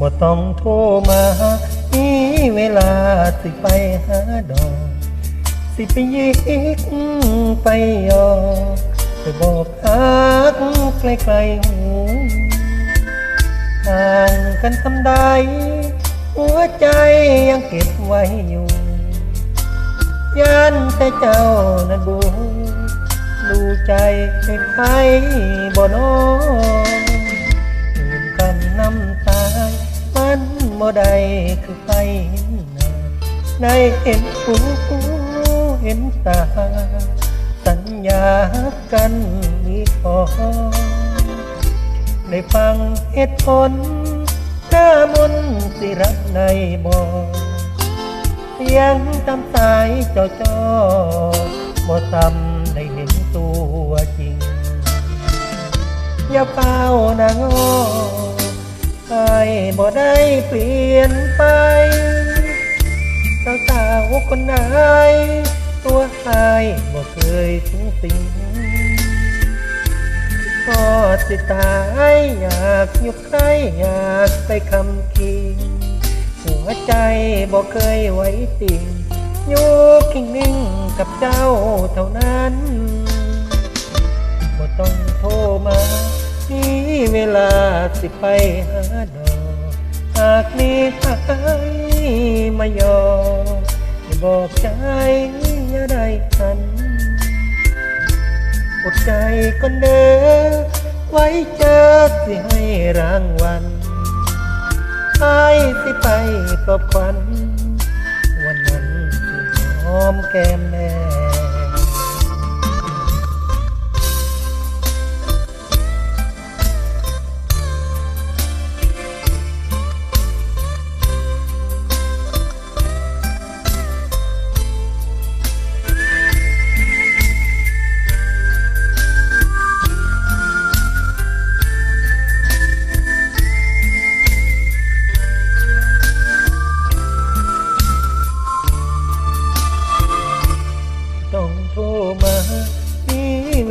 บ่ต้องโทรมามีเวลาสิไปหาดอก สิไปยิกไปยอไปบอกฮักไกลๆหูห่างกันทำใดหัวใจยังเก็บไว้อยู่ยันแต่เจ้านั้นบูดูใจเป็นใครบ่นอตื่ บ่ได้คือไปเห็นหน้าได้เห็นหูเห็นตา สัญญากันมีพอได้ฟังเหตุผลหน้ามนสิรักในบ่เสียงตามสายจอจอบ่ซ้ำได้เห็นตัวจริง อย่าเป้านางอ ไปบ่ได้เปลี่ยนไปสาวสาวๆคนไหนตัวหายบ่เคยสูงสิงก็สิตายอยากอยู่ใกล้อยากไปคำคีหัวใจบอกเคยไว้ติ่งอยู่คิงนิ่งกับเจ้าเท่านั้นบ่ต้องโทร เวลาสิไปหาดอก หากมีใครมายอให้บอกใจอย่าได้ทันอดใจก่อนเด้อไว้เจอสิให้รางวัลให้สิไปปลอบควัน วันนั้นสิหอมแก้มแม่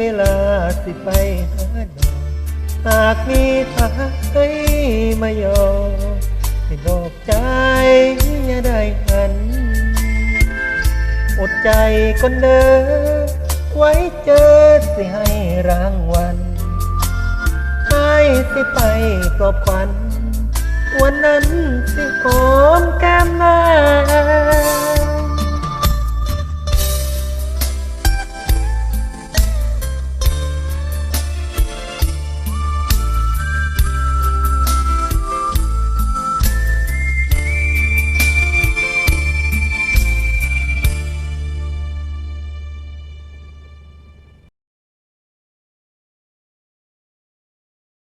เวลาสิไปหาดอกหากมีทางให้มายอมให้บอกใจอย่าได้หัน อดใจก่อนเด้อไว้เจอสิให้รางวัลให้สิไปปลอบขวัญวันนั้นสิหอมแก้มหน้า